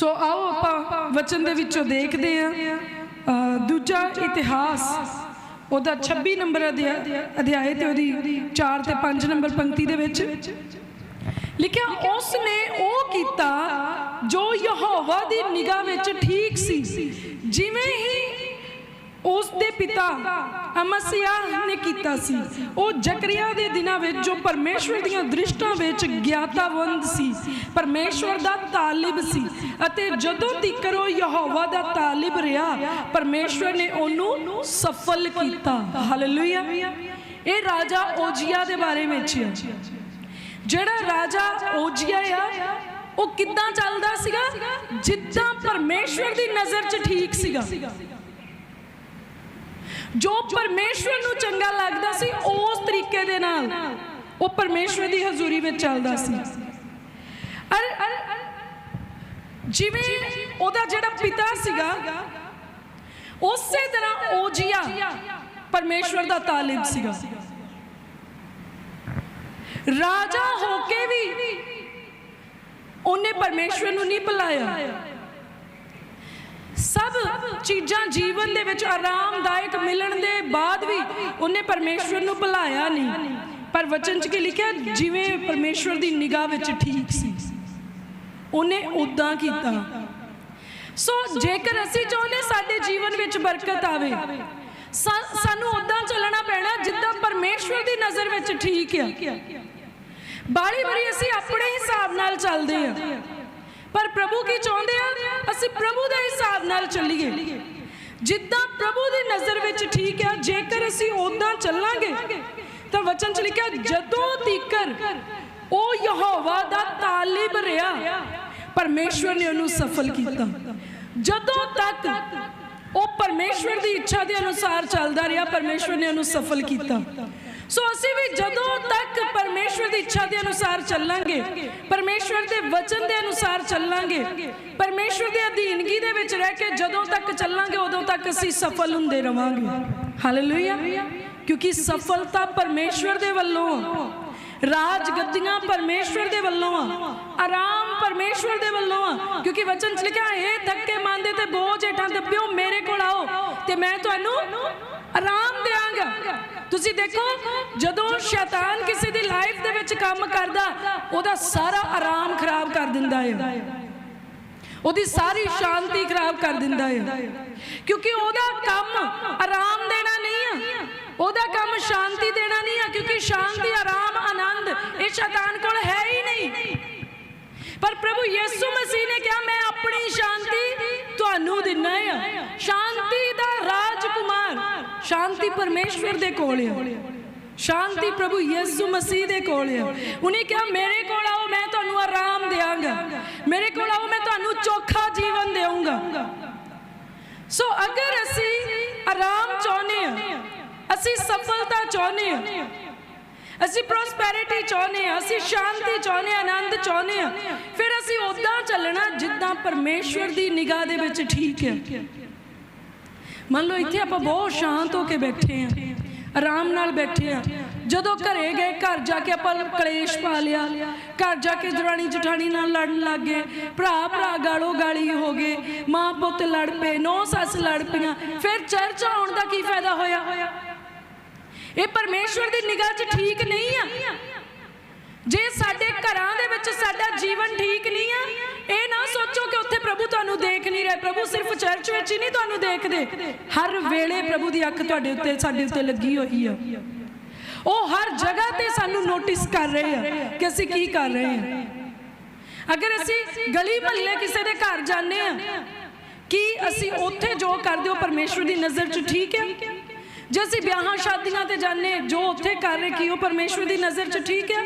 ਸੋ ਆਓ ਆਪਾਂ ਵਚਨ ਦੇ ਵਿੱਚੋਂ ਦੇਖਦੇ ਹਾਂ। ਦੂਜਾ ਇਤਿਹਾਸ, ਉਹਦਾ 26 ਨੰਬਰ ਅਧਿਆ- ਅਧਿਆਏ ਤੇ ਉਹਦੀ 4 ਤੇ 5 ਨੰਬਰ ਪੰਕਤੀ ਦੇ ਵਿੱਚ ਲਿਖਿਆ ਉਸ ਨੇ ਉਹ ਕੀਤਾ ਜੋ ਯਹੋਵਾ ਦੀ ਨਿਗਾਹ ਵਿੱਚ ਠੀਕ ਸੀ, ਜਿਵੇਂ ਹੀ ਉਸ ਦੇ ਪਿਤਾ ਅਮਸਿਆ ਨੇ ਕੀਤਾ ਸੀ। ਉਹ ਜ਼ਕਰੀਆ ਦੇ ਦਿਨਾਂ ਵਿੱਚ ਜੋ ਪਰਮੇਸ਼ਵਰ ਦੀਆਂ ਦ੍ਰਿਸ਼ਟਾਂ ਵਿੱਚ ਗਿਆਤਾਵੰਦ ਸੀ, ਪਰਮੇਸ਼ਵਰ ਦਾ ਤਾਲਿਬ ਸੀ ਅਤੇ ਜਦੋਂ ਤੀਕਰ ਉਹ ਯਹੋਵਾ ਦਾ ਤਾਲਿਬ ਰਿਹਾ, ਪਰਮੇਸ਼ਵਰ ਨੇ ਉਹਨੂੰ ਸਫਲ ਕੀਤਾ। ਹਾਲੇਲੂਇਆ ਇਹ ਰਾਜਾ ਓਜੀਆ ਦੇ ਬਾਰੇ ਵਿੱਚ ਹੈ। ਜਿਹੜਾ ਰਾਜਾ ਓਜੀਆ ਆ, ਉਹ ਕਿੱਦਾਂ ਚੱਲਦਾ ਸੀਗਾ? ਜਿੱਦਾਂ ਪਰਮੇਸ਼ਵਰ ਦੀ ਨਜ਼ਰ 'ਚ ਠੀਕ ਸੀਗਾ। ਜੋ ਪਰਮੇਸ਼ਵਰ ਨੂੰ ਚੰਗਾ ਲੱਗਦਾ ਸੀ, ਉਸ ਤਰੀਕੇ ਦੇ ਨਾਲ ਉਹ ਪਰਮੇਸ਼ਵਰ ਦੀ ਹਜ਼ੂਰੀ ਵਿੱਚ ਚੱਲਦਾ ਸੀ। ਅਰ ਜਿਵੇਂ ਉਹਦਾ ਜਿਹੜਾ ਪਿਤਾ ਸੀਗਾ, ਉਸੇ ਤਰ੍ਹਾਂ ਉਹ ਓਜੀਆ ਪਰਮੇਸ਼ਵਰ ਦਾ ਤਾਲਿਬ ਸੀਗਾ। ਰਾਜਾ ਹੋ ਕੇ ਵੀ ਉਹਨੇ ਪਰਮੇਸ਼ਵਰ ਨੂੰ ਨਹੀਂ ਭੁਲਾਇਆ ਸਭ ਚੀਜ਼ਾਂ ਜੀਵਨ ਦੇ ਵਿੱਚ ਆਰਾਮਦਾਇਕ ਮਿਲਣ ਦੇ ਬਾਅਦ ਵੀ ਉਹਨੇ ਪਰਮੇਸ਼ਵਰ ਨੂੰ ਭੁਲਾਇਆ ਨਹੀਂ। ਪਰ ਵਚਨ 'ਚ ਕੀ ਲਿਖਿਆ? ਜਿਵੇਂ ਪਰਮੇਸ਼ਵਰ ਦੀ ਨਿਗਾਹ ਵਿੱਚ ਠੀਕ ਸੀ। ਉਹਨੇ ਉਦਾਂ ਕੀਤਾ। ਸੋ ਜੇਕਰ ਅਸੀਂ ਚਾਹੁੰਦੇ ਸਾਡੇ ਜੀਵਨ ਵਿੱਚ ਬਰਕਤ ਆਵੇ ਸਾਨੂੰ ਉਦਾਂ ਚੱਲਣਾ ਪੈਣਾ ਜਿੱਦਾਂ ਪਰਮੇਸ਼ਵਰ ਦੀ ਨਜ਼ਰ ਵਿੱਚ ਠੀਕ ਆ। ਬਾੜੀ ਵਾਰੀ ਅਸੀਂ ਆਪਣੇ ਹਿਸਾਬ ਨਾਲ ਚੱਲਦੇ ਹਾਂ। ਪਰ ਪ੍ਰਭੂ ਕੀ ਚਾਹੁੰਦੇ ਆ? ਅਸੀਂ ਪ੍ਰਭੂ ਦੇ ਹਿਸਾਬ ਨਾਲ ਚੱਲੀਏ। ਜਿੱਦਾਂ ਪ੍ਰਭੂ ਦੀ ਨਜ਼ਰ ਵਿੱਚ ਠੀਕ ਆ, ਜੇਕਰ ਅਸੀਂ ਉਦਾਂ ਚੱਲਾਂਗੇ, ਤਾਂ ਵਚਨ ਚ ਲਿਖਿਆ, ਜਦੋਂ ਤੀਕਰ ਉਹ ਯਹੋਵਾ ਦਾ ਤਾਲਿਬ ਰਿਹਾ, ਪਰਮੇਸ਼ਵਰ ਨੇ ਉਹਨੂੰ ਸਫਲ ਕੀਤਾ। ਜਦੋਂ ਤੱਕ ਉਹ ਪਰਮੇਸ਼ਵਰ ਦੀ ਇੱਛਾ ਦੇ ਅਨੁਸਾਰ ਚੱਲਦਾ ਰਿਹਾ, ਪਰਮੇਸ਼ਵਰ ਨੇ ਉਹਨੂੰ ਸਫਲ ਕੀਤਾ। ਸੋ ਅਸੀਂ ਵੀ ਜਦੋਂ ਤੱਕ ਪਰਮੇਸ਼ਵਰ ਦੀ ਇੱਛਾ ਦੇ ਅਨੁਸਾਰ ਚੱਲਾਂਗੇ, ਪਰਮੇਸ਼ਵਰ ਦੇ ਵਚਨ ਦੇ ਅਨੁਸਾਰ ਚੱਲਾਂਗੇ, ਪਰਮੇਸ਼ਵਰ ਦੇ ਅਧੀਨਗੀ ਦੇ ਵਿੱਚ ਰਹਿ ਕੇ ਜਦੋਂ ਤੱਕ ਚੱਲਾਂਗੇ, ਉਦੋਂ ਤੱਕ ਅਸੀਂ ਸਫਲ ਹੁੰਦੇ ਰਵਾਂਗੇ। ਹਾਲੇਲੂਇਆ ਕਿਉਂਕਿ ਸਫਲਤਾ ਪਰਮੇਸ਼ਵਰ ਦੇ ਵੱਲੋਂ ਰਾਜ ਗੱਦੀਆਂ ਪਰਮੇਸ਼ਵਰ ਦੇ ਵੱਲੋਂ ਆ। ਆਰਾਮ ਪਰਮੇਸ਼ਵਰ ਦੇ ਵੱਲੋਂ ਆ। ਕਿਉਂਕਿ ਵਚਨ ਚ ਲਿਖਿਆ ਇਹ ਥੱਕੇ ਮੰਨਦੇ ਤੇ ਬੋਝ ਹੇਠਾਂ ਦੱਬਿਓ, ਮੇਰੇ ਕੋਲ ਆਓ ਤੇ ਮੈਂ ਤੁਹਾਨੂੰ ਆਰਾਮ ਦੇਵਾਂਗਾ ਤੁਸੀਂ ਦੇਖੋ, ਜਦੋਂ ਸ਼ੈਤਾਨ ਕਿਸੇ ਦੀ ਲਾਈਫ ਦੇ ਵਿੱਚ ਕੰਮ ਕਰਦਾ, ਉਹਦਾ ਸਾਰਾ ਆਰਾਮ ਖਰਾਬ ਕਰ ਦਿੰਦਾ ਹੈ। ਉਹਦੀ ਸਾਰੀ ਸ਼ਾਂਤੀ ਖਰਾਬ ਕਰ ਦਿੰਦਾ ਹੈ। ਕਿਉਂਕਿ ਉਹਦਾ ਕੰਮ ਆਰਾਮ ਦੇਣਾ ਨਹੀਂ ਆ। ਉਹਦਾ ਕੰਮ ਸ਼ਾਂਤੀ ਦੇਣਾ ਨਹੀਂ ਆ, ਕਿਉਂਕਿ ਸ਼ਾਂਤੀ, ਆਰਾਮ, ਆਨੰਦ ਇਹ ਸ਼ੈਤਾਨ ਕੋਲ ਹੈ ਹੀ ਨਹੀਂ। ਪਰ ਪ੍ਰਭੂ ਯਿਸੂ ਮਸੀਹ ਨੇ ਕਿਹਾ, ਮੈਂ ਆਪਣੀ ਸ਼ਾਂਤੀ ਤੁਹਾਨੂੰ ਦਿੰਨਾ ਆ। ਸ਼ਾਂਤੀ ਦਾ ਰਾਜਕੁਮਾਰ ਸ਼ਾਂਤੀ ਪਰਮੇਸ਼ਵਰ ਦੇ ਕੋਲ ਆ। ਸ਼ਾਂਤੀ ਪ੍ਰਭੂ ਯਿਸੂ ਮਸੀਹ ਦੇ ਕੋਲ ਆ। ਉਹਨੇ ਕਿਹਾ ਮੇਰੇ ਕੋਲ ਆਓ ਮੈਂ ਤੁਹਾਨੂੰ ਆਰਾਮ ਦੇਵਾਂਗਾ ਮੇਰੇ ਕੋਲ ਆਓ ਮੈਂ ਤੁਹਾਨੂੰ ਚੋਖਾ ਜੀਵਨ ਦੇਵਾਂਗਾ ਸੋ ਅਗਰ ਅਸੀਂ ਆਰਾਮ ਚਾਹੁੰਦੇ ਆ ਅਸੀਂ ਸਫਲਤਾ ਚਾਹੁੰਦੇ ਆ ਅਸੀਂ ਪ੍ਰੋਸਪੈਰਿਟੀ ਚਾਹੁੰਦੇ ਆ ਅਸੀਂ ਸ਼ਾਂਤੀ ਚਾਹੁੰਦੇ ਆ ਆਨੰਦ ਚਾਹੁੰਦੇ ਆ ਫਿਰ ਅਸੀਂ ਉਦਾਂ ਚੱਲਣਾ ਜਿੱਦਾਂ ਪਰਮੇਸ਼ਵਰ ਦੀ ਨਿਗਾਹ ਦੇ ਵਿੱਚ ਠੀਕ ਹੈ। ਮੰਨ ਲਓ ਇੱਥੇ ਆਪਾਂ ਬਹੁਤ ਸ਼ਾਂਤ ਹੋ ਕੇ ਬੈਠੇ ਆ ਆਰਾਮ ਨਾਲ ਬੈਠੇ ਆ ਜਦੋਂ ਘਰੇ ਗਏ, ਘਰ ਜਾ ਕੇ ਆਪਾਂ ਕਲੇਸ਼ ਪਾ ਲਿਆ। ਘਰ ਜਾ ਕੇ ਦਰਾਣੀ ਜਠਾਣੀ ਨਾਲ ਲੜਨ ਲੱਗ ਗਏ। ਭਰਾ ਭਰਾ ਗਾਲੋ ਗਾਲੀ ਹੋ ਗਏ। ਮਾਂ ਪੁੱਤ ਲੜ ਪਏ, ਨੌ ਸੱਸ ਲੜ ਪਈਆਂ। ਫਿਰ ਚਰਚ ਆਉਣ ਦਾ ਕੀ ਫਾਇਦਾ ਹੋਇਆ? ਇਹ ਪਰਮੇਸ਼ਵਰ ਦੀ ਨਿਗਾਹ 'ਚ ਠੀਕ ਨਹੀਂ ਆ। ਜੇ ਸਾਡੇ ਘਰਾਂ ਦੇ ਵਿੱਚ ਸਾਡਾ ਜੀਵਨ ਠੀਕ ਨਹੀਂ ਆ ਇਹ ਨਾ ਸੋਚੋ ਕਿ ਉੱਥੇ ਪ੍ਰਭੂ ਤੁਹਾਨੂੰ ਦੇਖ ਨਹੀਂ ਰਿਹਾ। ਪ੍ਰਭੂ ਸਿਰਫ ਚਰਚ ਵਿੱਚ ਹੀ ਨਹੀਂ ਤੁਹਾਨੂੰ ਦੇਖਦੇ। ਹਰ ਵੇਲੇ ਪ੍ਰਭੂ ਦੀ ਅੱਖ ਤੁਹਾਡੇ ਉੱਤੇ, ਸਾਡੇ ਉੱਤੇ ਲੱਗੀ ਹੋਈ ਆ। ਉਹ ਹਰ ਜਗ੍ਹਾ ਤੇ ਸਾਨੂੰ ਨੋਟਿਸ ਕਰ ਰਹੇ ਆ ਕਿ ਅਸੀਂ ਕੀ ਕਰ ਰਹੇ ਆ। ਅਗਰ ਅਸੀਂ ਗਲੀ ਮਹੱਲੇ ਕਿਸੇ ਦੇ ਘਰ ਜਾਂਦੇ ਆ, ਕੀ ਅਸੀਂ ਉੱਥੇ ਜੋ ਕਰਦੇ ਹੋ ਪਰਮੇਸ਼ਵਰ ਦੀ ਨਜ਼ਰ 'ਚ ਠੀਕ ਹੈ ਜੇ ਅਸੀਂ ਵਿਆਹਾਂ ਸ਼ਾਦੀਆਂ ਤੇ ਜਾਂਦੇ, ਜੋ ਉੱਥੇ ਕਰ ਰਹੇ, ਕੀ ਉਹ ਪਰਮੇਸ਼ਵਰ ਦੀ ਨਜ਼ਰ 'ਚ ਠੀਕ ਹੈ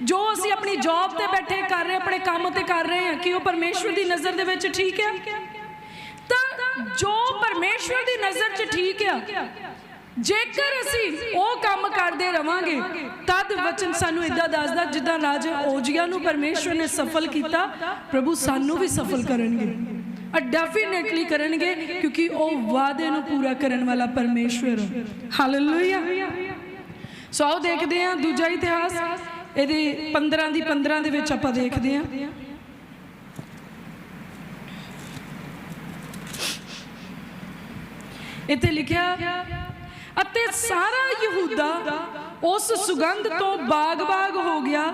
ਜੋ ਅਸੀਂ ਆਪਣੀ ਜੌਬ ਤੇ ਬੈਠੇ ਕਰ ਰਹੇ, ਆਪਣੇ ਕੰਮ ਤੇ ਕਰ ਰਹੇ ਹਾਂ, ਕਿ ਉਹ ਪਰਮੇਸ਼ਵਰ ਦੀ ਨਜ਼ਰ ਦੇ ਵਿੱਚ ਠੀਕ ਹੈ? ਤਾਂ ਜੋ ਪਰਮੇਸ਼ਵਰ ਦੀ ਨਜ਼ਰ 'ਚ ਠੀਕ ਹੈ ਜੇਕਰ ਅਸੀਂ ਉਹ ਕੰਮ ਕਰਦੇ ਰਵਾਂਗੇ, ਤਦ ਵਚਨ ਸਾਨੂੰ ਇਦਾਂ ਦੱਸਦਾ ਜਿੱਦਾਂ ਰਾਜਾ ਓਜੀਆ ਨੂੰ ਪਰਮੇਸ਼ਵਰ ਨੇ ਸਫਲ ਕੀਤਾ, ਪ੍ਰਭੂ ਸਾਨੂੰ ਵੀ ਸਫਲ ਕਰਨਗੇ। ਆ ਡੈਫੀਨੇਟਲੀ ਕਰਨਗੇ, ਕਿਉਂਕਿ ਉਹ ਵਾਅਦੇ ਨੂੰ ਪੂਰਾ ਕਰਨ ਵਾਲਾ ਪਰਮੇਸ਼ਵਰ ਹੈ ਹਾਲੇਲੂਇਆ ਸੋ ਆਓ ਦੇਖਦੇ ਹਾਂ ਦੂਜਾ ਇਤਿਹਾਸ। ਇਹਦੇ 15 ਦੀ 15 ਦੇ ਵਿੱਚ ਆਪਾਂ ਦੇਖਦੇ ਹਾਂ। ਇੱਥੇ ਲਿਖਿਆ, ਅਤੇ ਸਾਰਾ ਯਹੂਦਾ ਉਸ ਸੁਗੰਧ ਤੋਂ ਬਾਗ-ਬਾਗ ਹੋ ਗਿਆ,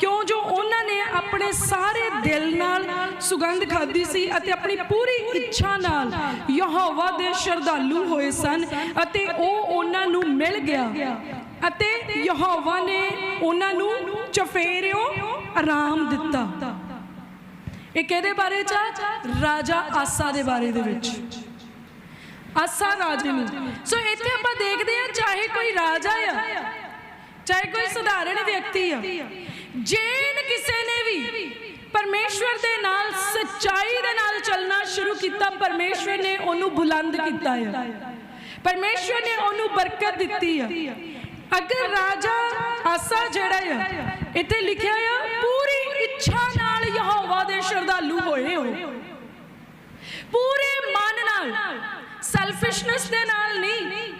ਕਿਉਂ ਜੋ ਉਹਨਾਂ ਨੇ ਆਪਣੇ ਸਾਰੇ ਦਿਲ ਨਾਲ ਸੁਗੰਧ ਖਾਧੀ ਸੀ ਅਤੇ ਆਪਣੀ ਪੂਰੀ ਇੱਛਾ ਨਾਲ ਯਹੋਵਾ ਦੇ ਸ਼ਰਧਾਲੂ ਹੋਏ ਸਨ ਅਤੇ ਉਹ ਉਹਨਾਂ ਨੂੰ ਮਿਲ ਗਿਆ। ਅਤੇ ਯਹੋਵਾ ਨੇ ਉਹਨਾਂ ਨੂੰ ਚਫੇਰਿਓ ਆਰਾਮ ਦਿੱਤਾ। ਇਹ ਕਿਹਦੇ ਬਾਰੇ ਚ ਰਾਜਾ ਆਸਾ ਦੇ ਬਾਰੇ ਦੇ ਵਿੱਚ। ਆਸਾ ਰਾਜੇ ਨੂੰ। ਸੋ ਇੱਥੇ ਆਪਾਂ ਦੇਖਦੇ ਹਾਂ ਚਾਹੇ ਕੋਈ ਰਾਜਾ ਆ, ਚਾਹੇ ਕੋਈ ਸਧਾਰਨ ਵਿਅਕਤੀ ਆ, ਜੇਨ ਕਿਸੇ ਨੇ ਵੀ ਪਰਮੇਸ਼ਵਰ ਦੇ ਨਾਲ, ਸੱਚਾਈ ਦੇ ਨਾਲ ਚੱਲਣਾ ਸ਼ੁਰੂ ਕੀਤਾ, ਪਰਮੇਸ਼ਵਰ ਨੇ ਉਹਨੂੰ ਬੁਲੰਦ ਕੀਤਾ ਆ। ਪਰਮੇਸ਼ਵਰ ਨੇ ਉਹਨੂੰ ਬਰਕਤ ਦਿੱਤੀ ਆ। ਅਗਰ ਰਾਜਾ ਆਸਾ ਜਿਹੜਾ ਆ, ਇੱਥੇ ਲਿਖਿਆ ਆ, ਪੂਰੀ ਇੱਛਾ ਨਾਲ ਯਹੋਵਾ ਦੇ ਸ਼ਰਧਾਲੂ ਹੋਏ ਹੋ। ਪੂਰੇ ਮਨ ਨਾਲ ਸੈਲਫਿਸ਼ਨੈਸ ਦੇ ਨਾਲ ਨਹੀਂ।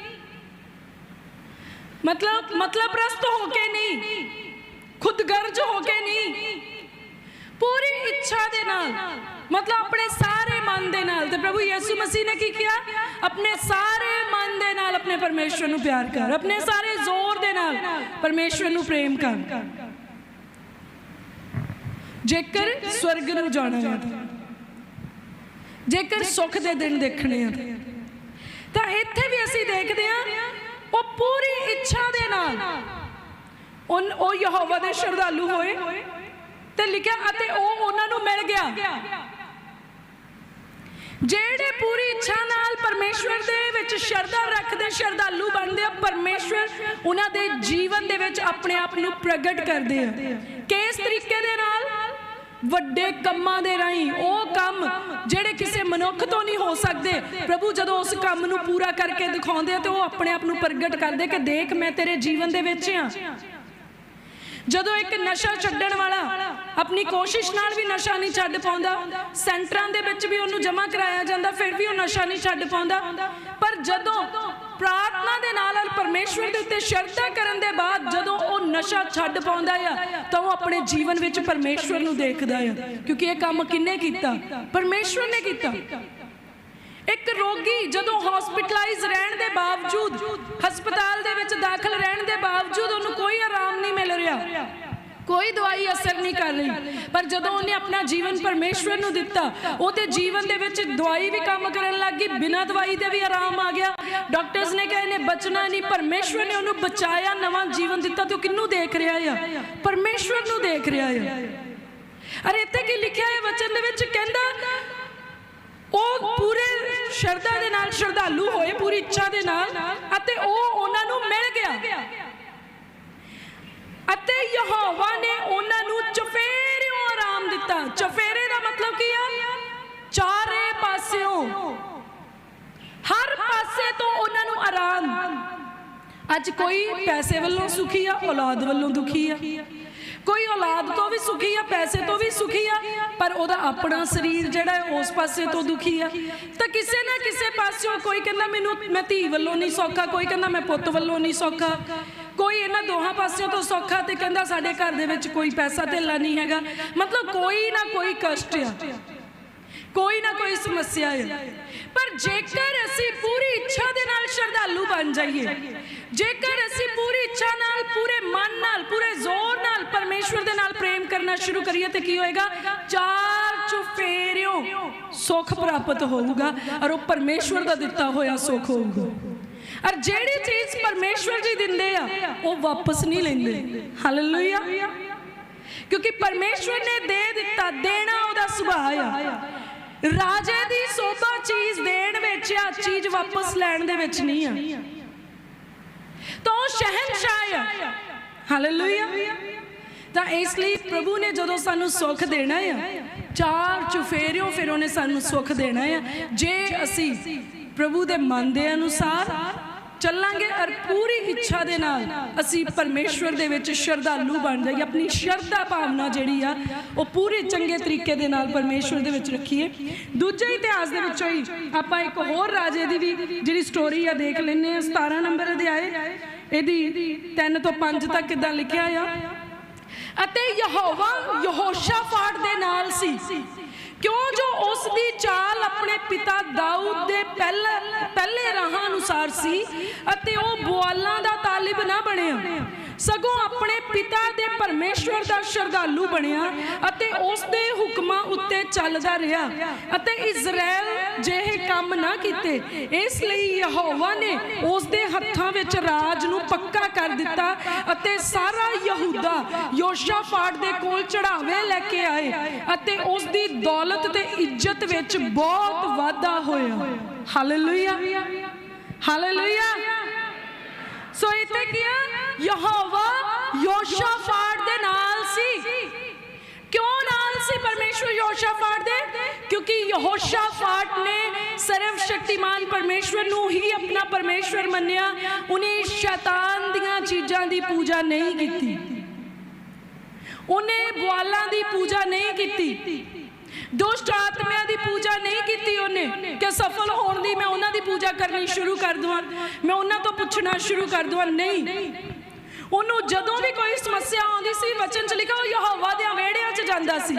ਮਤਲਬ ਮਤਲਬ ਪ੍ਰਸਤ ਹੋ ਕੇ ਨਹੀਂ, ਖੁਦਗਰਜ ਹੋ ਕੇ ਨਹੀਂ। ਪੂਰੀ ਇੱਛਾ ਦੇ ਨਾਲ, ਮਤਲਬ ਆਪਣੇ ਸਾਰੇ ਮਨ ਦੇ ਨਾਲ। ਤੇ ਪ੍ਰਭੂ ਯਿਸੂ ਮਸੀਹ ਨੇ ਕੀ ਕੀਤਾ ਆਪਣੇ ਸਾਰੇ ਮਨ ਦੇ ਨਾਲ ਆਪਣੇ ਪਰਮੇਸ਼ਵਰ ਨੂੰ ਪਿਆਰ ਕਰ। ਆਪਣੇ ਸਾਰੇ ਨਾਲ ਪਰਮੇਸ਼ਵਰ ਨੂੰ ਪ੍ਰੇਮ ਕਰ। ਜੇਕਰ ਸਵਰਗ ਨੂੰ ਜਾਣਾ ਹੈ, ਜੇਕਰ ਸੁੱਖ ਦੇ ਦਿਨ ਦੇਖਣੇ ਆ, ਤਾਂ ਇੱਥੇ ਵੀ ਅਸੀਂ ਦੇਖਦੇ ਹਾਂ, ਉਹ ਪੂਰੀ ਇੱਛਾ ਦੇ ਨਾਲ, ਉਨ, ਉਹ ਯਹੋਵਾ ਦੇ ਸ਼ਰਧਾਲੂ ਹੋਏ ਤੇ ਲਿਖਿਆ, ਅਤੇ ਉਹ ਉਹਨਾਂ ਨੂੰ ਮਿਲ ਗਿਆ। ਜਿਹੜੇ ਪੂਰੀ ਇੱਛਾ ਨਾਲ ਪਰਮੇਸ਼ਵਰ ਦੇ ਵਿੱਚ ਸ਼ਰਧਾ ਰੱਖਦੇ, ਸ਼ਰਧਾਲੂ ਬਣਦੇ ਆ, ਪਰਮੇਸ਼ਵਰ ਉਹਨਾਂ ਦੇ ਜੀਵਨ ਦੇ ਵਿੱਚ ਆਪਣੇ ਆਪ ਨੂੰ ਪ੍ਰਗਟ ਕਰਦੇ ਆ। ਕਿਸ ਤਰੀਕੇ ਦੇ ਨਾਲ? ਵੱਡੇ ਕੰਮਾਂ ਦੇ ਰਾਹੀਂ। ਉਹ ਕੰਮ ਜਿਹੜੇ ਕਿਸੇ ਮਨੁੱਖ ਤੋਂ ਨਹੀਂ ਹੋ ਸਕਦੇ। ਪ੍ਰਭੂ ਜਦੋਂ ਉਸ ਕੰਮ ਨੂੰ ਪੂਰਾ ਕਰਕੇ ਦਿਖਾਉਂਦੇ ਆ ਤੇ ਉਹ ਆਪਣੇ ਆਪ ਨੂੰ ਪ੍ਰਗਟ ਕਰਦੇ ਕਿ ਦੇਖ, ਮੈਂ ਤੇਰੇ ਜੀਵਨ ਦੇ ਵਿੱਚ ਆ। ਜਦੋਂ ਇੱਕ ਨਸ਼ਾ ਛੱਡਣ ਵਾਲਾ ਆਪਣੀ ਕੋਸ਼ਿਸ਼ ਨਾਲ ਵੀ ਨਸ਼ਾ ਨਹੀਂ ਛੱਡ ਪਾਉਂਦਾ। ਸੈਂਟਰਾਂ ਦੇ ਵਿੱਚ ਵੀ ਉਹਨੂੰ ਜਮ੍ਹਾਂ ਕਰਾਇਆ ਜਾਂਦਾ, ਫਿਰ ਵੀ ਉਹ ਨਸ਼ਾ ਨਹੀਂ ਛੱਡ ਪਾਉਂਦਾ। ਪਰ ਜਦੋਂ ਪ੍ਰਾਰਥਨਾ ਦੇ ਨਾਲ ਪਰਮੇਸ਼ਵਰ ਦੇ ਉੱਤੇ ਸ਼ਰਧਾ ਕਰਨ ਦੇ ਬਾਅਦ ਜਦੋਂ ਉਹ ਨਸ਼ਾ ਛੱਡ ਪਾਉਂਦਾ ਆ, ਤਾਂ ਉਹ ਆਪਣੇ ਜੀਵਨ ਵਿੱਚ ਪਰਮੇਸ਼ਵਰ ਨੂੰ ਦੇਖਦਾ ਆ, ਕਿਉਂਕਿ ਇਹ ਕੰਮ ਕਿੰਨੇ ਕੀਤਾ? ਪਰਮੇਸ਼ਵਰ ਨੇ ਕੀਤਾ। ਇੱਕ ਰੋਗੀ ਜਦੋਂ ਹਸਪੀਟਲਾਈਜ਼ ਰਹਿਣ ਦੇ ਬਾਵਜੂਦ, ਹਸਪਤਾਲ ਦੇ ਵਿੱਚ ਦਾਖਲ ਰਹਿਣ ਦੇ ਬਾਵਜੂਦ ਉਹਨੂੰ ਕੋਈ ਆਰਾਮ ਨਹੀਂ ਮਿਲ ਰਿਹਾ। ਕੋਈ ਦਵਾਈ ਅਸਰ ਨਹੀਂ ਕਰ ਰਹੀ। ਪਰ ਜਦੋਂ ਉਹਨੇ ਆਪਣਾ ਜੀਵਨ ਪਰਮੇਸ਼ਵਰ ਨੂੰ ਦਿੱਤਾ ਉਹਦੇ ਜੀਵਨ ਦੇ ਵਿੱਚ ਦਵਾਈ ਵੀ ਕੰਮ ਕਰਨ ਲੱਗ ਗਈ, ਬਿਨਾਂ ਦਵਾਈ ਦੇ ਵੀ ਆਰਾਮ ਆ ਗਿਆ। ਡਾਕਟਰਸ ਨੇ ਕਹੇ ਨੇ ਬਚਣਾ ਨਹੀਂ, ਪਰਮੇਸ਼ਵਰ ਨੇ ਉਹਨੂੰ ਬਚਾਇਆ, ਨਵਾਂ ਜੀਵਨ ਦਿੱਤਾ, ਤੇ ਉਹ ਕਿੰਨੂੰ ਦੇਖ ਰਿਹਾ ਆ? ਪਰਮੇਸ਼ਵਰ ਨੂੰ ਦੇਖ ਰਿਹਾ ਆ। ਅਰੇ ਇੱਥੇ ਕੀ ਲਿਖਿਆ ਹੈ ਵਚਨ ਦੇ ਵਿੱਚ? ਕਹਿੰਦਾ, ਉਹ ਪੂਰੇ ਸ਼ਰਧਾ ਦੇ ਨਾਲ ਸ਼ਰਧਾਲੂ ਹੋਏ, ਪੂਰੀ ਇੱਛਾ ਦੇ ਨਾਲ, ਅਤੇ ਉਹ ਉਹਨਾਂ ਨੂੰ ਮਿਲ ਗਿਆ। ਅਤੇ ਯਹੋਵਾ ਨੇ ਉਹਨਾਂ ਨੂੰ ਚਫੇਰਿਓਂ ਆਰਾਮ ਦਿੱਤਾ। ਚਫੇਰੇ ਦਾ ਮਤਲਬ ਕੀ ਆ? ਚਾਰੇ ਪਾਸਿਓਂ। ਹਰ ਪਾਸੇ ਤੋਂ ਉਹਨਾਂ ਨੂੰ ਆਰਾਮ। ਅੱਜ ਕੋਈ ਪੈਸੇ ਵੱਲੋਂ ਸੁਖੀ ਆ, ਔਲਾਦ ਵੱਲੋਂ ਦੁਖੀ ਆ। ਕੋਈ ਔਲਾਦ ਤੋਂ ਵੀ ਸੁਖੀ ਆ, ਪੈਸੇ ਤੋਂ ਵੀ ਸੁਖੀ ਆ, ਪਰ ਉਹਦਾ ਆਪਣਾ ਸਰੀਰ ਜਿਹੜਾ ਉਸ ਪਾਸੇ ਤੋਂ ਦੁਖੀ ਆ। ਤਾਂ ਕਿਸੇ ਨਾ ਕਿਸੇ ਪਾਸਿਓਂ ਕੋਈ ਕਹਿੰਦਾ, ਮੈਨੂੰ ਮੈਂ ਧੀ ਵੱਲੋਂ ਨਹੀਂ ਸੌਖਾ, ਕੋਈ ਕਹਿੰਦਾ, ਮੈਂ ਪੁੱਤ ਵੱਲੋਂ ਨਹੀਂ ਸੌਖਾ। ਕੋਈ ਇਹਨਾਂ ਦੋਹਾਂ ਪਾਸਿਆਂ ਤੋਂ ਸੌਖਾ ਤੇ ਕਹਿੰਦਾ ਸਾਡੇ ਘਰ ਦੇ ਵਿੱਚ ਕੋਈ ਪੈਸਾ ਧੇਲਾ ਨਹੀਂ ਹੈਗਾ। ਮਤਲਬ ਕੋਈ ਨਾ ਕੋਈ ਕਸ਼ਟ ਆ। ਕੋਈ ਨਾ ਕੋਈ ਸਮੱਸਿਆ ਹੈ ਪਰ ਜੇਕਰ ਅਸੀਂ ਪੂਰੀ ਇੱਛਾ ਦੇ ਨਾਲ ਸ਼ਰਧਾਲੂ ਬਣ ਜਾਈਏ, ਜੇਕਰ ਅਸੀਂ ਪੂਰੀ ਇੱਛਾ ਨਾਲ, ਪੂਰੇ ਮਨ ਨਾਲ, ਪੂਰੇ ਜ਼ੋਰ ਨਾਲ ਪਰਮੇਸ਼ਵਰ ਦੇ ਨਾਲ ਪ੍ਰੇਮ ਕਰਨਾ ਸ਼ੁਰੂ ਕਰੀਏ ਤੇ ਕੀ ਹੋਏਗਾ? ਚਾਰ ਚੁਫੇਰਿਓ ਸੁੱਖ ਪ੍ਰਾਪਤ ਹੋਊਗਾ ਔਰ ਉਹ ਪਰਮੇਸ਼ਵਰ ਦਾ ਦਿੱਤਾ ਹੋਇਆ ਸੁੱਖ ਹੋਊਗਾ। ਔਰ ਜਿਹੜੀ ਚੀਜ਼ ਪਰਮੇਸ਼ਵਰ ਜੀ ਦਿੰਦੇ ਆ, ਉਹ ਵਾਪਸ ਨਹੀਂ ਲੈਂਦੇ। ਹਾਲੇਲੂਇਆ ਕਿਉਂਕਿ ਪਰਮੇਸ਼ਵਰ ਨੇ ਦੇ ਦਿੱਤਾ, ਦੇਣਾ ਉਹਦਾ ਸੁਭਾਅ ਆ। ਰਾਜੇ ਦੀ ਸੋਭਾ ਚੀਜ਼ ਦੇਣ ਵਿੱਚ ਆ, ਚੀਜ਼ ਵਾਪਸ ਲੈਣ ਦੇ ਵਿੱਚ ਨਹੀਂ ਆ। ਤਾਂ ਉਹ ਸ਼ਹਿਨशाह ਆ। ਹਾਲੇਲੂਇਆ ਤਾਂ ਇਸ ਲਈ ਪ੍ਰਭੂ ਨੇ ਜਦੋਂ ਸਾਨੂੰ ਸੁੱਖ ਦੇਣਾ ਆ, ਚਾਰ ਚੁਫੇਰਿਓ ਫਿਰ ਉਹਨੇ ਸਾਨੂੰ ਸੁੱਖ ਦੇਣਾ ਆ। ਜੇ ਅਸੀਂ ਪ੍ਰਭੂ ਦੇ ਮਨ ਦੇ ਅਨੁਸਾਰ ਚੱਲਾਂਗੇ ਔਰ ਪੂਰੀ ਇੱਛਾ ਦੇ ਨਾਲ ਅਸੀਂ ਪਰਮੇਸ਼ਵਰ ਦੇ ਵਿੱਚ ਸ਼ਰਧਾਲੂ ਬਣ ਜਾਈਏ। ਆਪਣੀ ਸ਼ਰਧਾ ਭਾਵਨਾ ਜਿਹੜੀ ਆ, ਉਹ ਪੂਰੇ ਚੰਗੇ ਤਰੀਕੇ ਦੇ ਨਾਲ ਪਰਮੇਸ਼ਵਰ ਦੇ ਵਿੱਚ ਰੱਖੀਏ। ਦੂਜੇ ਇਤਿਹਾਸ ਦੇ ਵਿੱਚੋਂ ਹੀ ਆਪਾਂ ਇੱਕ ਹੋਰ ਰਾਜੇ ਦੀ ਵੀ ਜਿਹੜੀ ਸਟੋਰੀ ਆ ਦੇਖ ਲੈਂਦੇ ਆ 17 ਨੰਬਰ ਅਧਿਆਏ, ਇਹਦੀ 3 ਤੋਂ 5 ਤੱਕ ਕਿਦਾਂ ਲਿਖਿਆ ਆ? ਅਤੇ ਯਹੋਵਾ ਯਹੋਸ਼ਾਫਾਟ ਦੇ ਨਾਲ ਸੀ। ਕਿਉਂ ਜੋ ਉਸ ਦੀ ਚਾਲ ਆਪਣੇ ਪਿਤਾ ਦਾਊਦ ਦੇ ਪਹਿਲੇ ਪਹਿਲੇ ਰਾਹਾਂ ਅਨੁਸਾਰ ਸੀ ਅਤੇ ਉਹ ਬੁਆਲਾਂ ਦਾ ਤਾਲਿਬ ਨਾ ਬਣਿਆ? ਸਗੋਂ ਆਪਣੇ ਪਿਤਾ ਦੇ ਪਰਮੇਸ਼ਵਰ ਦਾ ਸ਼ਰਧਾਲੂ ਬਣਿਆ ਅਤੇ ਉਸ ਦੇ ਹੁਕਮਾਂ ਉੱਤੇ ਚੱਲਦਾ ਰਿਹਾ ਅਤੇ ਇਜ਼ਰਾਈਲ ਜਿਹੇ ਕੰਮ ਨਾ ਕੀਤੇ। ਇਸ ਲਈ ਯਹੋਵਾ ਨੇ ਉਸ ਦੇ ਹੱਥਾਂ ਵਿੱਚ ਰਾਜ ਨੂੰ ਪੱਕਾ ਕਰ ਦਿੱਤਾ ਅਤੇ ਸਾਰਾ ਯਹੂਦਾ ਯੋਸ਼ਾਫਾਟ ਦੇ ਕੋਲ ਚੜਾਵੇ ਲੈ ਕੇ ਆਏ ਅਤੇ ਉਸ ਦੀ ਦੌਲਤ ਤੇ ਇੱਜ਼ਤ ਵਿੱਚ ਬਹੁਤ ਵਾਧਾ ਹੋਇਆ। ਹਾਲੇਲੂਇਆ ਹਾਲੇਲੂਇਆ ਸੋ ਇੱਥੇ ਕੀ ਆ? ਯਹੋਵਾ ਯੋਸ਼ਾਫਾਟ ਦੇ ਨਾਲ ਸੀ। ਕਿਉਂ ਨਾਲ ਸੀ? ਪਰਮੇਸ਼ਵਰ ਯੋਸ਼ਾਫਾਟ ਦੇ? ਕਿਉਂਕਿ ਯਹੋਸ਼ਾਫਾਟ ਨੇ ਸਰਵ ਸ਼ਕਤੀਮਾਨ ਪਰਮੇਸ਼ਵਰ ਨੂੰ ਹੀ ਆਪਣਾ ਪਰਮੇਸ਼ਵਰ ਮੰਨਿਆ। ਉਹਨੇ ਸ਼ੈਤਾਨ ਦੀਆਂ ਚੀਜ਼ਾਂ ਦੀ ਪੂਜਾ ਨਹੀਂ ਕੀਤੀ। ਉਹਨੇ ਬੁਆਲਾਂ ਦੀ ਪੂਜਾ ਨਹੀਂ ਕੀਤੀ। ਦੁਸ਼ਟ ਆਤਮਿਆਂ ਦੀ ਪੂਜਾ ਨਹੀਂ ਕੀਤੀ ਉਹਨੇ ਕਿ ਸਫਲ ਹੋਣ ਦੀ ਮੈਂ ਉਹਨਾਂ ਦੀ ਪੂਜਾ ਕਰਨੀ ਸ਼ੁਰੂ ਕਰ ਦਵਾਂ। ਮੈਂ ਉਹਨਾਂ ਤੋਂ ਪੁੱਛਣਾ ਸ਼ੁਰੂ ਕਰ ਦਵਾਂ, ਨਹੀਂ। ਉਹਨੂੰ ਜਦੋਂ ਵੀ ਕੋਈ ਸਮੱਸਿਆ ਆਉਂਦੀ ਸੀ, ਵਚਨ ਚ ਲਿਖਿਆ, ਉਹ ਯਹੋਵਾ ਦੇ ਵਿਹੜਿਆਂ 'ਚ ਜਾਂਦਾ ਸੀ।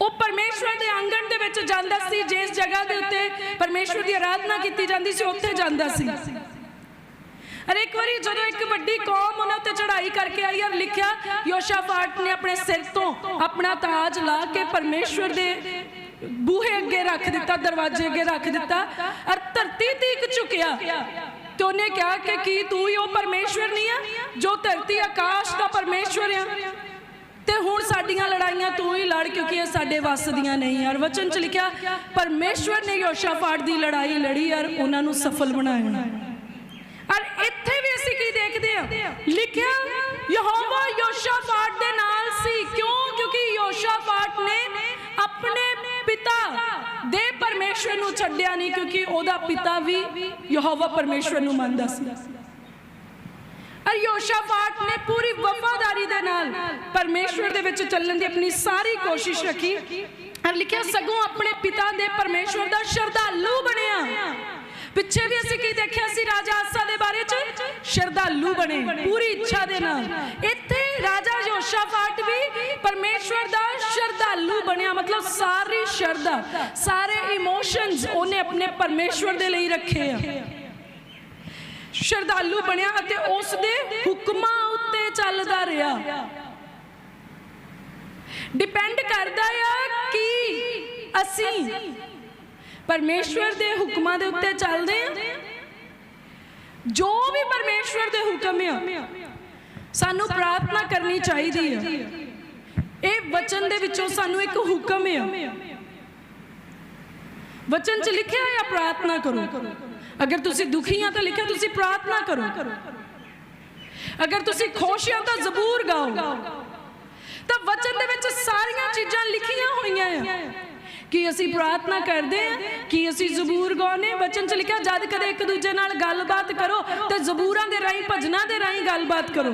ਉਹ ਪਰਮੇਸ਼ਵਰ ਦੇ ਆਂਗਣ ਦੇ ਵਿੱਚ ਜਾਂਦਾ ਸੀ, ਜਿਸ ਜਗ੍ਹਾ ਦੇ ਉੱਤੇ ਪਰਮੇਸ਼ਵਰ ਦੀ ਆਰਾਧਨਾ ਕੀਤੀ ਜਾਂਦੀ ਸੀ, ਉੱਥੇ ਜਾਂਦਾ ਸੀ। ਅਰੇ ਇੱਕ ਵਾਰੀ ਜਦੋਂ ਇੱਕ ਵੱਡੀ ਕੌਮ ਉਹਨਾਂ ਉੱਤੇ ਚੜ੍ਹਾਈ ਕਰਕੇ ਆਈ ਔਰ ਲਿਖਿਆ, ਯੋਸ਼ਾਫਾਟ ਨੇ ਆਪਣੇ ਸਿਰ ਤੋਂ ਆਪਣਾ ਤਾਜ ਲਾ ਕੇ ਪਰਮੇਸ਼ਵਰ ਦੇ ਬੂਹੇ ਅੱਗੇ ਰੱਖ ਦਿੱਤਾ, ਦਰਵਾਜ਼ੇ ਅੱਗੇ ਰੱਖ ਦਿੱਤਾ ਔਰ ਧਰਤੀ ਤੀਕ ਝੁਕਿਆ ਤੇ ਉਹਨੇ ਕਿਹਾ ਕਿ ਕੀ ਤੂੰ ਹੀ ਉਹ ਪਰਮੇਸ਼ਵਰ ਨਹੀਂ ਆ? ਜੋ ਧਰਤੀ ਆਕਾਸ਼ ਦਾ ਪਰਮੇਸ਼ਵਰ ਆ। ਤੇ ਹੁਣ ਸਾਡੀਆਂ ਲੜਾਈਆਂ ਤੂੰ ਹੀ ਲੜ ਕਿਉਂਕਿ ਇਹ ਸਾਡੇ ਵੱਸ ਦੀਆਂ ਨਹੀਂ ਯਾਰ। ਵਚਨ ਚ ਲਿਖਿਆ, ਪਰਮੇਸ਼ਵਰ ਨੇ ਯੋਸ਼ਾਫਾਟ ਦੀ ਲੜਾਈ ਲੜੀ ਯਾਰ ਉਹਨਾਂ ਨੂੰ ਸਫਲ ਬਣਾਇਆ। ਔਰ ਇੱਥੇ ਵੀ ਅਸੀਂ ਕੀ ਦੇਖਦੇ ਆ? ਲਿਖਿਆ, ਯਹੋਵਾ ਯੋਸ਼ਾਫਾਟ ਦੇ ਨਾਲ ਸੀ। ਕਿਉਂ? ਪਿਤਾ ਦੇ ਪਰਮੇਸ਼ਵਰ ਨੂੰ ਛੱਡਿਆ ਨਹੀਂ, ਕਿਉਂਕਿ ਉਹਦਾ ਪਿਤਾ ਵੀ ਯਹੋਵਾ ਪਰਮੇਸ਼ਵਰ ਨੂੰ ਮੰਨਦਾ ਸੀ। ਔਰ ਯੋਸ਼ਾਫਾਟ ਨੇ ਪੂਰੀ ਵਫਾਦਾਰੀ ਦੇ ਨਾਲ ਪਰਮੇਸ਼ਵਰ ਦੇ ਵਿੱਚ ਚੱਲਣ ਦੀ ਆਪਣੀ ਸਾਰੀ ਕੋਸ਼ਿਸ਼ ਰੱਖੀ। ਔਰ ਲਿਖਿਆ, ਸਗੋਂ ਆਪਣੇ ਪਿਤਾ ਦੇ ਪਰਮੇਸ਼ਵਰ ਦਾ ਸ਼ਰਧਾਲੂ ਬਣਿਆ। ਪਿੱਛੇ ਵੀ ਅਸੀਂ ਕੀ ਦੇਖਿਆ ਸੀ ਰਾਜਾ ਆਸਾ ਦੇ ਬਾਰੇ ਚ? ਸ਼ਰਧਾਲੂ ਬਣੇ, ਪੂਰੀ ਇੱਛਾ ਦੇ ਨਾਲ। ਇੱਥੇ ਰਾਜਾ ਯੋਸ਼ਾਫਾਟ ਵੀ ਪਰਮੇਸ਼ਵਰ ਦਾ ਸ਼ਰਧਾਲੂ ਬਣਿਆ, ਮਤਲਬ ਸਾਰੀ ਸ਼ਰਧਾ, ਸਾਰੇ ਇਮੋਸ਼ਨਸ ਉਹਨੇ ਆਪਣੇ ਪਰਮੇਸ਼ਵਰ ਦੇ ਲਈ ਰੱਖੇ ਆ। ਸ਼ਰਧਾਲੂ ਬਣਿਆ ਅਤੇ ਉਸ ਦੇ ਹੁਕਮਾਂ ਉੱਤੇ ਚੱਲਦਾ ਰਿਹਾ। ਡਿਪੈਂਡ ਕਰਦਾ ਆ ਕਿ ਅਸੀਂ ਪਰਮੇਸ਼ਵਰ ਦੇ ਹੁਕਮਾਂ ਦੇ ਉੱਤੇ ਚੱਲਦੇ ਆ। ਜੋ ਵੀ ਪਰਮੇਸ਼ਵਰ ਦੇ ਹੁਕਮ ਆ ਸਾਨੂੰ ਪ੍ਰਾਰਥਨਾ ਕਰਨੀ ਚਾਹੀਦੀ ਆ। ਇਹ ਵਚਨ ਦੇ ਵਿੱਚੋਂ ਸਾਨੂੰ ਇੱਕ ਹੁਕਮ ਆ। ਵਚਨ 'ਚ ਲਿਖਿਆ ਹੈ ਪ੍ਰਾਰਥਨਾ ਕਰੋ। ਅਗਰ ਤੁਸੀਂ ਦੁਖੀ ਆ ਤਾਂ ਲਿਖਿਆ ਤੁਸੀਂ ਪ੍ਰਾਰਥਨਾ ਕਰੋ। ਅਗਰ ਤੁਸੀਂ ਖੁਸ਼ ਆ ਤਾਂ ਜ਼ਬੂਰ ਗਾਓ। ਤਾਂ ਵਚਨ ਦੇ ਵਿੱਚ ਸਾਰੀਆਂ ਚੀਜ਼ਾਂ ਲਿਖੀਆਂ ਹੋਈਆਂ ਆ। ਕਿ ਅਸੀਂ ਪ੍ਰਾਰਥਨਾ ਕਰਦੇ ਹਾਂ ਕਿ ਅਸੀਂ ਜ਼ਬੂਰ ਗਾਉਨੇ ਵਚਨ ਚ ਲਿਖਿਆ, ਜਦ ਕਦੇ ਇੱਕ ਦੂਜੇ ਨਾਲ ਗੱਲਬਾਤ ਕਰੋ ਤੇ ਜ਼ਬੂਰਾਂ ਦੇ ਰਾਹੀਂ, ਭਜਨਾਂ ਦੇ ਰਾਹੀਂ ਗੱਲਬਾਤ ਕਰੋ।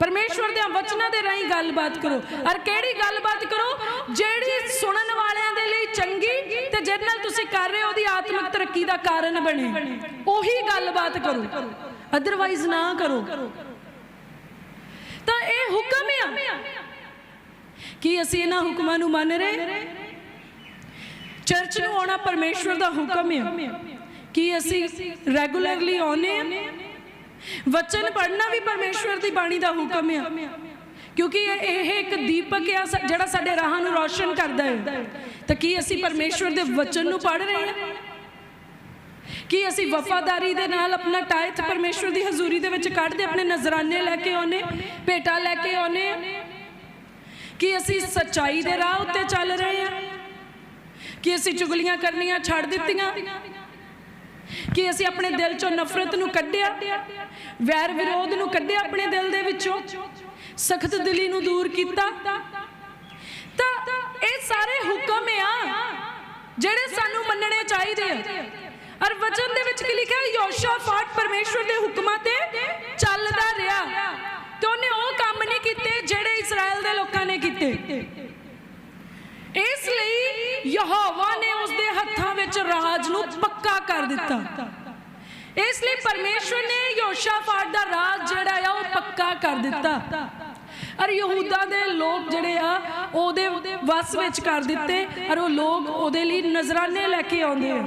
ਪਰਮੇਸ਼ਵਰ ਦੇ ਵਚਨਾਂ ਦੇ ਰਾਹੀਂ ਗੱਲਬਾਤ ਕਰੋ। ਔਰ ਕਿਹੜੀ ਗੱਲਬਾਤ ਕਰੋ? ਜਿਹੜੀ ਸੁਣਨ ਵਾਲਿਆਂ ਦੇ ਲਈ ਚੰਗੀ ਤੇ ਜਿਹਦੇ ਨਾਲ ਤੁਸੀਂ ਕਰ ਰਹੇ ਹੋ, ਉਹਦੀ ਆਤਮਿਕ ਤਰੱਕੀ ਦਾ ਕਾਰਨ ਬਣੇ। ਉਹੀ ਗੱਲਬਾਤ ਕਰੋ। ਅਦਰਵਾਈਜ਼ ਨਾ ਕਰੋ। ਤਾਂ ਇਹ ਹੁਕਮ ਆ ਕਿ ਅਸੀਂ ਇਹਨਾਂ ਹੁਕਮਾਂ ਨੂੰ ਮੰਨ ਰਹੇ। ਚਰਚ ਨੂੰ ਆਉਣਾ ਪਰਮੇਸ਼ਵਰ ਦਾ ਹੁਕਮ ਹੈ ਕਿ ਅਸੀਂ ਰੈਗੂਲਰਲੀ ਆਉਨੇ ਆ? ਵਚਨ ਪੜ੍ਹਨਾ ਵੀ ਪਰਮੇਸ਼ਵਰ ਦੀ ਬਾਣੀ ਦਾ ਹੁਕਮ ਹੈ ਕਿਉਂਕਿ ਇਹ ਇੱਕ ਦੀਪਕ ਆ ਜਿਹੜਾ ਸਾਡੇ ਰਾਹਾਂ ਨੂੰ ਰੌਸ਼ਨ ਕਰਦਾ ਹੈ। ਤਾਂ ਕੀ ਅਸੀਂ ਪਰਮੇਸ਼ਵਰ ਦੇ ਵਚਨ ਨੂੰ ਪੜ੍ਹ ਰਹੇ ਹਾਂ ਕੀ ਅਸੀਂ ਵਫਾਦਾਰੀ ਦੇ ਨਾਲ ਆਪਣਾ ਟਾਇਤ ਪਰਮੇਸ਼ਵਰ ਦੀ ਹਜ਼ੂਰੀ ਦੇ ਵਿੱਚ ਕੱਢਦੇ, ਆਪਣੇ ਨਜ਼ਰਾਨੇ ਲੈ ਕੇ ਆਉਨੇ ਭੇਟਾ ਲੈ ਕੇ ਆਉਨੇ ਕਿ ਅਸੀਂ ਸੱਚਾਈ ਦੇ ਰਾਹ ਉੱਤੇ ਚੱਲ ਰਹੇ ਹਾਂ ਕਿ ਅਸੀਂ ਚੁਗਲੀਆਂ ਕਰਨੀਆਂ ਛੱਡ ਦਿੱਤੀਆਂ? ਕਿ ਅਸੀਂ ਆਪਣੇ ਦਿਲ ਚੋਂ ਨਫ਼ਰਤ ਨੂੰ ਕੱਢਿਆ? ਵੈਰ ਵਿਰੋਧ ਨੂੰ ਕੱਢਿਆ ਆਪਣੇ ਦਿਲ ਦੇ ਵਿੱਚੋਂ? ਸਖਤ ਦਿਲੀ ਨੂੰ ਦੂਰ ਕੀਤਾ? ਤਾਂ ਇਹ ਸਾਰੇ ਹੁਕਮ ਆ ਜਿਹੜੇ ਸਾਨੂੰ ਮੰਨਣੇ ਚਾਹੀਦੇ ਆ। ਔਰ ਵਚਨ ਦੇ ਵਿੱਚ ਕੀ ਲਿਖਿਆ? ਯੋਸ਼ਾਫਾਟ ਪਰਮੇਸ਼ਵਰ ਦੇ ਹੁਕਮਾਂ ਤੇ ਚੱਲਦਾ ਰਿਹਾ। ਤੇ ਉਹਨੇ ਉਹ ਕੰਮ ਨਹੀਂ ਕੀਤੇ ਜਿਹੜੇ ਇਸਰਾਇਲ ਦੇ ਲੋਕਾਂ ਨੇ ਕੀਤੇ। ਇਸ ਲਈ ਯਹੋਵਾ ਨੇ ਉਸਦੇ ਹੱਥਾਂ ਵਿੱਚ ਰਾਜ ਨੂੰ ਪੱਕਾ ਕਰ ਦਿੱਤਾ। ਇਸ ਲਈ ਪਰਮੇਸ਼ਵਰ ਨੇ ਯੋਸ਼ਾਫਾਟ ਦਾ ਰਾਜ ਜਿਹੜਾ ਆ, ਉਹ ਪੱਕਾ ਕਰ ਦਿੱਤਾ। ਅਰ ਯਹੂਦਾ ਦੇ ਲੋਕ ਜਿਹੜੇ ਆ, ਉਹਦੇ ਵਸ ਵਿੱਚ ਕਰ ਦਿੱਤੇ ਅਰ ਉਹ ਲੋਕ ਉਹਦੇ ਲਈ ਨਜ਼ਰਾਨੇ ਲੈ ਕੇ ਆਉਂਦੇ ਆ।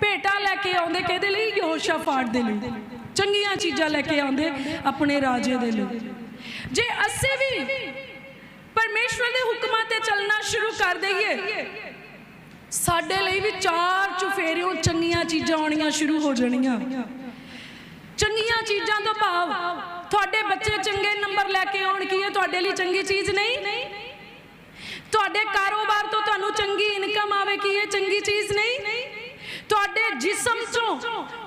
ਭੇਟਾ ਲੈ ਕੇ ਆਉਂਦੇ ਕਿਹਦੇ ਲਈ? ਯਹੋਸ਼ਾਫਾਟ ਦੇ ਲਈ। ਚੰਗੀਆਂ ਚੀਜ਼ਾਂ ਲੈ ਕੇ ਆਉਂਦੇ ਆਪਣੇ ਰਾਜੇ ਦੇ ਲਈ। ਜੇ ਅਸੀਂ ਵੀ ਪਰਮੇਸ਼ਵਰ ਦੇ ਹੁਕਮਾਂ ਤੇ ਚੱਲਣਾ ਸ਼ੁਰੂ ਕਰ ਦਈਏ ਸਾਡੇ ਲਈ ਵੀ ਚਾਰ ਚੁਫੇਰਿਓਂ ਚੰਗੀਆਂ ਚੀਜ਼ਾਂ ਆਉਣੀਆਂ ਸ਼ੁਰੂ ਹੋ ਜਾਣੀਆਂ। ਚੰਗੀਆਂ ਚੀਜ਼ਾਂ ਤੋਂ ਭਾਵ ਤੁਹਾਡੇ ਬੱਚੇ ਚੰਗੇ ਨੰਬਰ ਲੈ ਕੇ ਆਉਣ ਕੀ ਹੈ ਤੁਹਾਡੇ ਲਈ ਚੰਗੀ ਚੀਜ਼ ਨਹੀਂ? ਤੁਹਾਡੇ ਕਾਰੋਬਾਰ ਤੋਂ ਤੁਹਾਨੂੰ ਚੰਗੀ ਇਨਕਮ ਆਵੇ ਕੀ ਇਹ ਚੰਗੀ ਚੀਜ਼ ਨਹੀਂ? ਤੁਹਾਡੇ ਜਿਸਮ ਚੋਂ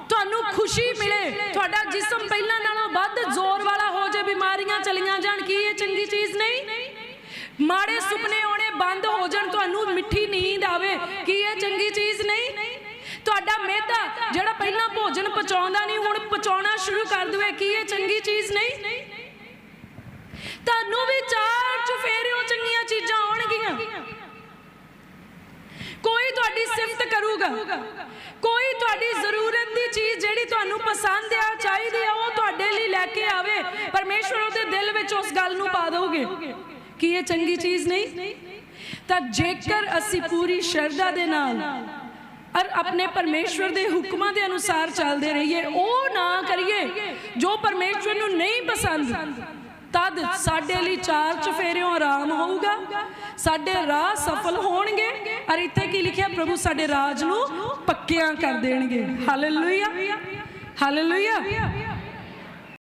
ਤੁਹਾਨੂੰ ਖੁਸ਼ੀ ਮਿਲੇ, ਤੁਹਾਡਾ ਜਿਸਮ ਪਹਿਲਾਂ ਨਾਲੋਂ ਵੱਧ ਜ਼ੋਰ ਵਾਲਾ ਹੋ ਜਾਏ ਬਿਮਾਰੀਆਂ ਚਲੀਆਂ ਜਾਣ ਕੀ ਇਹ ਚੰਗੀ ਚੀਜ਼ ਨਹੀਂ? ਮਾੜੇ ਸੁਪਨੇ ਬੰਦ ਹੋ ਜਾਣ, ਤੁਹਾਨੂੰ ਮਿੱਠੀ ਨੀਂਦ ਆਵੇ। ਕੀ ਇਹ ਚੰਗੀ ਚੀਜ਼ ਨਹੀਂ? ਤੁਹਾਡਾ ਮਿਹਦਾ ਜਿਹੜਾ ਪਹਿਲਾਂ ਭੋਜਨ ਪਚਾਉਂਦਾ ਨਹੀਂ, ਹੁਣ ਪਚਾਉਣਾ ਸ਼ੁਰੂ ਕਰ ਦਵੇ। ਕੀ ਇਹ ਚੰਗੀ ਚੀਜ਼ ਨਹੀਂ? ਤੁਹਾਨੂੰ ਵੀ ਚਾਰ ਚੁਫੇਰਿਓਂ ਚੰਗੀਆਂ ਚੀਜ਼ਾਂ ਆਉਣਗੀਆਂ। ਕੋਈ ਤੁਹਾਡੀ ਸਿਫਤ ਕਰੂਗਾ। ਕੋਈ ਤੁਹਾਡੀ ਜ਼ਰੂਰਤ ਦੀ ਚੀਜ਼ ਜਿਹੜੀ ਤੁਹਾਨੂੰ ਪਸੰਦ ਆ, ਚਾਹੀਦੀ ਆ, ਉਹ ਤੁਹਾਡੇ ਲਈ ਲੈ ਕੇ ਆਵੇ। ਪਰਮੇਸ਼ਵਰ ਉਹਦੇ ਦਿਲ ਵਿੱਚ ਉਸ ਗੱਲ ਨੂੰ ਪਾ ਦੋਗੇ ਕੀ ਇਹ ਚੰਗੀ ਚੀਜ਼ ਨਹੀਂ? ਤਾਂ ਜੇਕਰ ਅਸੀਂ ਪੂਰੀ ਸ਼ਰਧਾ ਦੇ ਨਾਲ ਔਰ ਆਪਣੇ ਪਰਮੇਸ਼ਵਰ ਦੇ ਹੁਕਮਾਂ ਦੇ ਅਨੁਸਾਰ ਚੱਲਦੇ ਰਹੀਏ, ਉਹ ਨਾ ਕਰੀਏ ਜੋ ਪਰਮੇਸ਼ਵਰ ਨੂੰ ਨਹੀਂ ਪਸੰਦ, ਤਦ ਸਾਡੇ ਲਈ ਚਾਰ ਚਫੇਰਿਓਂ ਆਰਾਮ ਹੋਊਗਾ, ਸਾਡੇ ਰਾਹ ਸਫਲ ਹੋਣਗੇ। ਔਰ ਇੱਥੇ ਕੀ ਲਿਖਿਆ? ਪ੍ਰਭੂ ਸਾਡੇ ਰਾਜ ਨੂੰ ਪੱਕਿਆਂ ਕਰ ਦੇਣਗੇ। Hallelujah hallelujah